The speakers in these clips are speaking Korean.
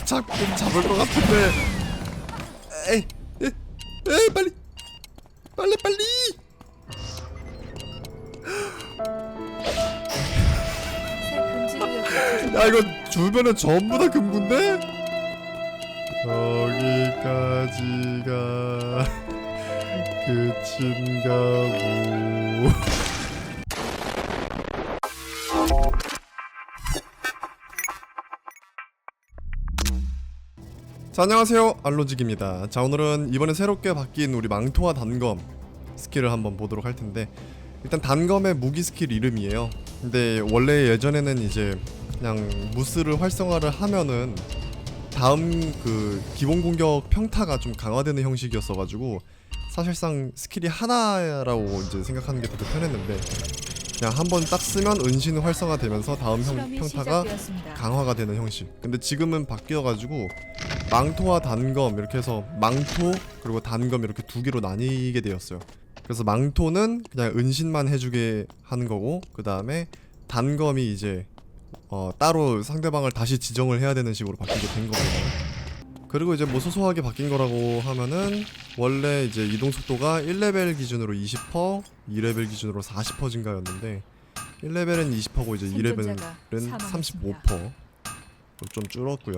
잡긴 잡을 것 같은데. 에이 에이, 에이 빨리. 빨리 빨리. 야 이거 주변에 전부 다 금군데? 여기까지가 끝인가 보 자 안녕하세요 알로직입니다 자 오늘은 이번에 새롭게 바뀐 우리 망토와 단검 스킬을 한번 보도록 할 텐데 일단 단검의 무기 스킬 이름이에요 근데 원래 예전에는 이제 그냥 무스를 활성화를 하면은 다음 그 기본 공격 평타가 좀 강화되는 형식이었어가지고 사실상 스킬이 하나라고 이제 생각하는 게 되게 편했는데 그냥 한 번 딱 쓰면 은신 활성화되면서 다음 형, 평타가 시작되었습니다. 강화가 되는 형식. 근데 지금은 바뀌어가지고 망토와 단검 이렇게 해서 망토 그리고 단검 이렇게 두 개로 나뉘게 되었어요. 그래서 망토는 그냥 은신만 해주게 하는 거고 그 다음에 단검이 이제 어, 따로 상대방을 다시 지정을 해야 되는 식으로 바뀌게 된 겁니다. 그리고 이제 뭐 소소하게 바뀐 거라고 하면은 원래 이제 이동 속도가 1레벨 기준으로 20%, 2레벨 기준으로 40% 증가였는데 1레벨은 20%고 이제 2레벨은 생존자가 은 사망했습니다. 35%좀 줄었고요.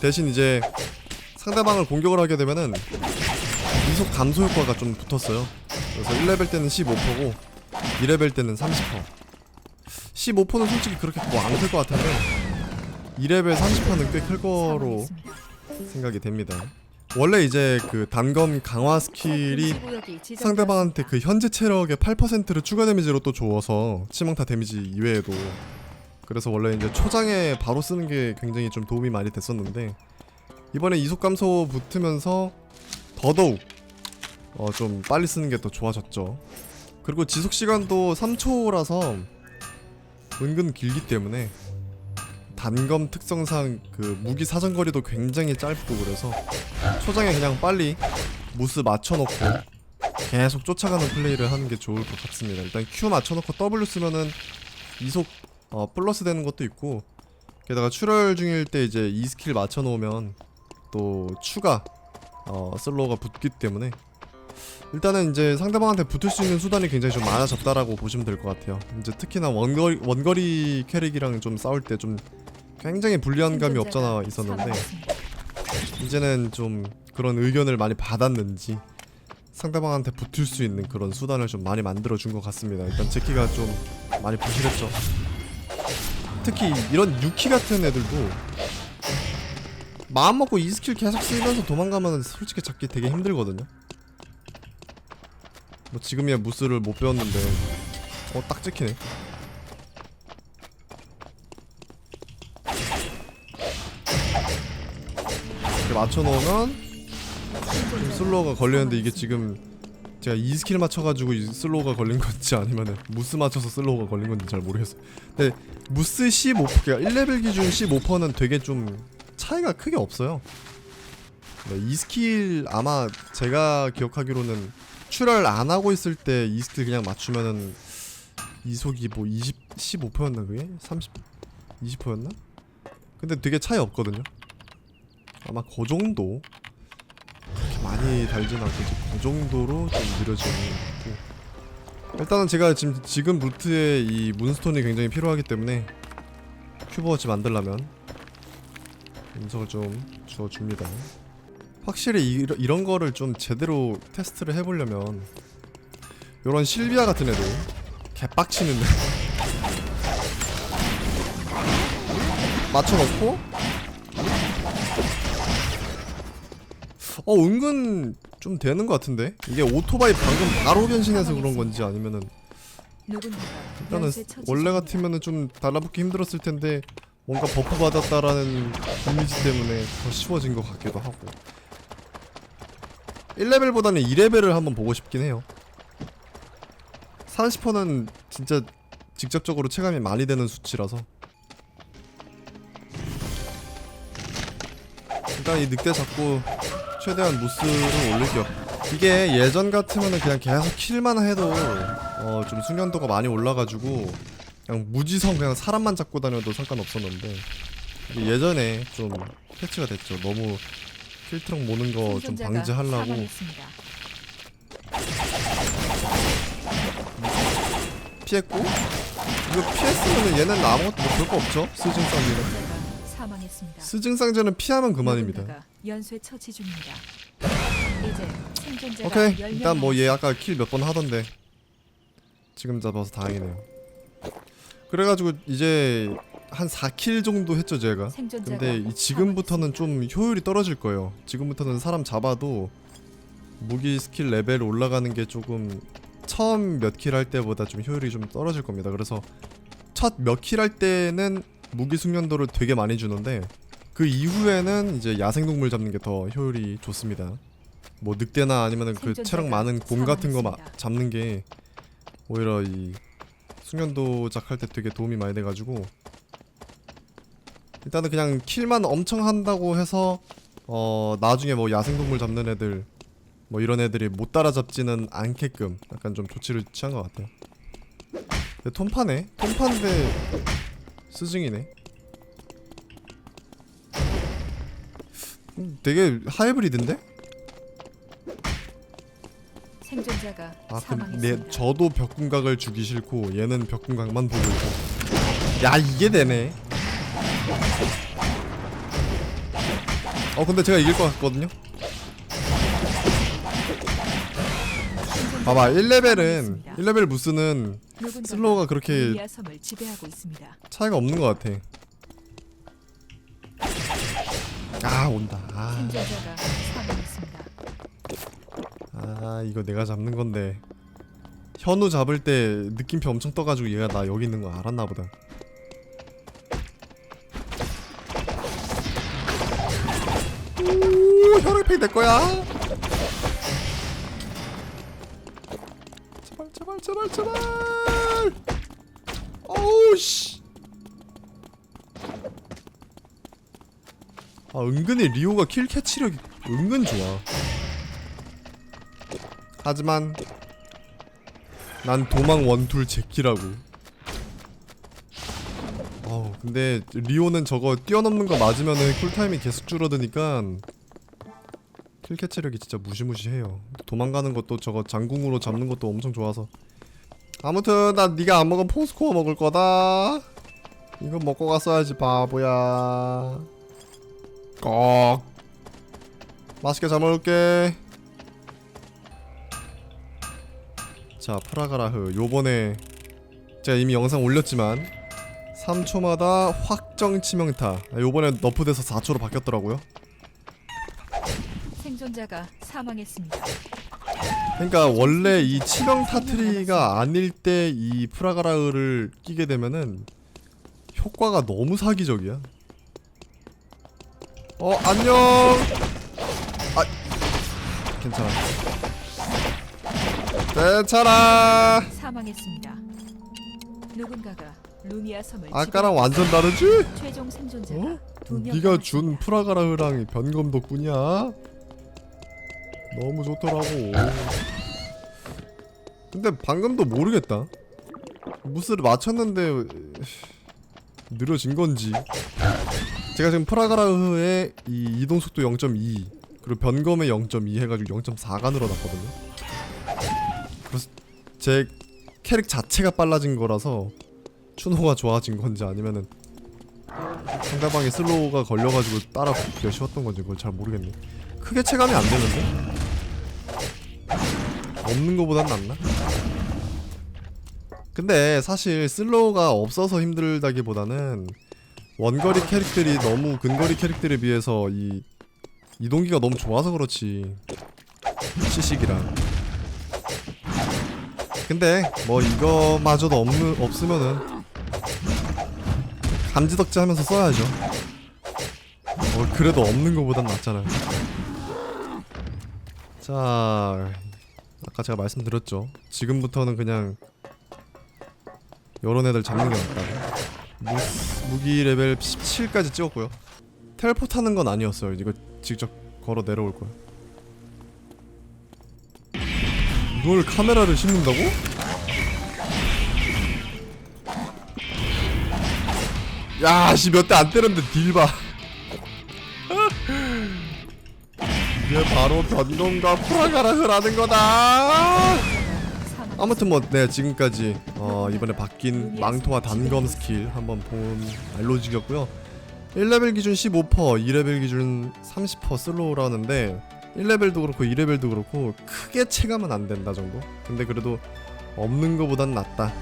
대신 이제 상대방을 공격을 하게 되면은 이속 감소 효과가 좀 붙었어요. 그래서 1레벨 때는 15%고 2레벨 때는 30%. 15%는 솔직히 그렇게 뭐 안 클 것 같은데 2레벨 30%는 꽤 클 거로. 생각이 됩니다. 원래 이제 그 단검 강화 스킬이. 상대방한테 그 현재 체력의 8%를 추가 데미지로 또 줘서 치명타 데미지 이외에도 그래서 원래 이제 초장에 바로 쓰는 게 굉장히 좀 도움이 많이 됐었는데 이번에 이속 감소 붙으면서 더더욱 어 좀 빨리 쓰는 게 더 좋아졌죠. 그리고 지속 시간도 3초라서 은근 길기 때문에 단검 특성상 그 무기 사정거리도 굉장히 짧고 그래서 초장에 그냥 빨리 무스 맞춰놓고 계속 쫓아가는 플레이를 하는 게 좋을 것 같습니다. 일단 Q 맞춰놓고 W 쓰면은 이속 어, 플러스 되는 것도 있고 게다가 출혈 중일 때 이제 이 스킬 맞춰놓으면 또 추가 어, 슬로우가 붙기 때문에 일단은 이제 상대방한테 붙을 수 있는 수단이 굉장히 좀 많아졌다라고 보시면 될 것 같아요. 이제 특히나 원거리 원거리 캐릭이랑 좀 싸울 때 좀 굉장히 불리한 감이 없잖아 있었는데. 이제는 좀 그런 의견을 많이 받았는지 상대방한테 붙을 수 있는 그런 수단을 좀 많이 만들어 준 것 같습니다. 일단 제키가 좀 많이 부실했죠. 특히 이런 유키 같은 애들도 마음 먹고 이 스킬 계속 쓰면서 도망가면 솔직히 잡기 되게 힘들거든요. 뭐 지금이야 무스를 못 배웠는데 어 딱 찍히네. 이렇게 맞춰놓으면 좀 슬로우가 걸리는데 이게 지금 제가 이 스킬 맞춰가지고 이 슬로우가 걸린 건지 아니면은 무스 맞춰서 슬로우가 걸린 건지 잘 모르겠어요. 근데 무스 15% 그러니까 1레벨 기준 15%는 되게 좀 차이가 크게 없어요. 네, 이 스킬 아마 제가 기억하기로는 출혈 안 하고 있을 때 이 스킬 그냥 맞추면은 이속이 뭐 20, 15%였나 그게? 30, 20%였나? 근데 되게 차이 없거든요. 아마 그 정도 많이 달진 않고 그 정도로 좀 느려지는 것 같고. 일단은 제가 지금 지금 루트에 이 문스톤이 굉장히 필요하기 때문에 큐버워치 만들려면 운석을 좀 주어줍니다. 확실히 이, 이런 거를 좀 제대로 테스트를 해보려면 요런 실비아 같은 애들 개빡치는데. 맞춰놓고 어 은근 좀 되는 것 같은데? 이게 오토바이 방금 바로 변신해서 그런 건지 아니면은 일단은 원래. 같으면은 좀 달라붙기 힘들었을 텐데 뭔가 버프 받았다라는 이미지 때문에 더 쉬워진 것 같기도 하고. 1레벨보다는 2레벨을 한번 보고 싶긴 해요. 30%는 진짜 직접적으로 체감이 많이 되는 수치라서. 일단 이 늑대 잡고 최대한 무스를 올릴게요 이게 예전 같으면은 그냥 계속 킬만 해도 어 좀 숙련도가 많이 올라가지고 그냥 무지성 그냥 사람만 잡고 다녀도 상관없었는데 예전에 좀 패치가 됐죠. 너무 킬트럭 모는 거 좀 방지하려고. 피했고 이거 피했으면 얘는 아무것도 뭐 별거 없죠. 스증상제는. 스증상제는 피하면 그만입니다. 연쇄 처치 중입니다. 이제 생존자가 오케이 10명 일단 뭐 얘 아까 킬 몇 번 하던데 지금 잡아서 다행이네요. 그래가지고 이제 한 4킬 정도 했죠 제가. 근데 이 지금부터는 좀 효율이 떨어질 거예요. 지금부터는 사람 잡아도 무기 스킬 레벨 올라가는 게 조금 처음 몇 킬 할 때보다 좀 효율이 좀 떨어질 겁니다. 그래서 첫 몇 킬 할 때는 무기 숙련도를 되게 많이 주는데 그 이후에는 이제 야생동물 잡는 게 더 효율이 좋습니다. 뭐 늑대나 아니면은 그 체력 많은 곰 같은 거 마-. 잡는 게 오히려 이 숙련도작 할 때 되게 도움이 많이 돼가지고 일단은 그냥 킬만 엄청 한다고 해서 어 나중에 뭐 야생동물 잡는 애들 뭐 이런 애들이 못 따라잡지는 않게끔 약간 좀 조치를 취한 것 같아요. 근데 톰파네? 톰파인데 스승이네. 되게 하이브리드인데? 생존자가 아, 사망했습니다. 근데 저도 벽궁각을 주기 싫고 얘는 벽궁각만 보고 있고. 야 이게 되네. 어 근데 제가 이길 것 같거든요. 봐봐 1레벨은 1레벨 무스는 누군가가 슬로우가 그렇게 루미아 섬을 지배하고 있습니다. 차이가 없는 것 같아. 아 온다. 아, 생존자가 사망했습니다. 아 이거 내가 잡는 건데 현우 잡을 때 느낌표 엄청 떠가지고 얘가 나 여기 있는 거 알았나 보다. 오 혈액팩 내 거야. 제발 제발 제발 제발. 어우 씨. 아 은근히 리오가 킬 캐치력이 은근 좋아. 하지만 난 도망 원툴 제키라고. 어우 근데 리오는 저거 뛰어넘는 거 맞으면은 쿨타임이 계속 줄어드니까 킬 캐치력이 진짜 무시무시해요. 도망가는 것도 저거 장궁으로 잡는 것도 엄청 좋아서. 아무튼 난 네가 안 먹은 포스코어 먹을 거다. 이거 먹고 갔어야지 바보야. 꼭 맛있게 잘 먹을게. 자 프라가라흐 요번에 제가 이미 영상 올렸지만 3초마다 확정 치명타 아, 요번에 너프돼서 4초로 바뀌었더라고요 생존자가 사망했습니다. 그러니까 원래 이 치명 타 트리가 아닐 때 이 프라가라흐를 끼게 되면은 효과가 너무 사기적이야 어 안녕 아 괜찮아 괜찮아 사망했습니다. 누군가가 루미아 섬을 아까랑 완전 다르지? 최종 생존자가 어? 두명 네가 준 프라가라흐랑 변검 덕분이야. 너무 좋더라고. 근데 방금도 모르겠다. 무스를 맞췄는데 느려진 건지. 제가 지금 프라가라흐의 이 이동 속도 0.2 그리고 변검의 0.2 해가지고 0.4가 늘어났거든요. 그래서 제 캐릭 자체가 빨라진 거라서 추노가 좋아진 건지 아니면은 상대방이 슬로우가 걸려가지고 따라 붙기가 쉬웠던 건지 그걸 잘 모르겠네. 크게 체감이 안 되는데? 없는 거보단 낫나? 근데 사실 슬로우가 없어서 힘들다기보다는 원거리 캐릭들이 너무 근거리 캐릭들에 비해서 이 이동기가 너무 좋아서 그렇지 시식이랑 근데 뭐 이거마저도 없는 없으면은 감지덕지 하면서 써야죠. 어, 그래도 없는 것보단 낫잖아요. 자, 아까 제가 말씀드렸죠. 지금부터는 그냥 요런 애들 잡는 게 낫다고. 무, 무기 레벨 17까지 찍었고요. 텔포트 하는 건 아니었어요. 이거 직접 걸어 내려올 거야. 이걸 카메라를 심는다고? 야씨 몇 대 안 때렸는데 딜봐 이게 바로 변동과 프라가락을 하는 거다. 아무튼 뭐 네 지금까지 어, 이번에 바뀐 망토와 단검 스킬 한번 본 알로직이었고요. 1레벨 기준 15% 2레벨 기준 30% 슬로우라는데 1레벨도 그렇고 2레벨도 그렇고 크게 체감은 안 된다 정도? 근데 그래도 없는 거보단 낫다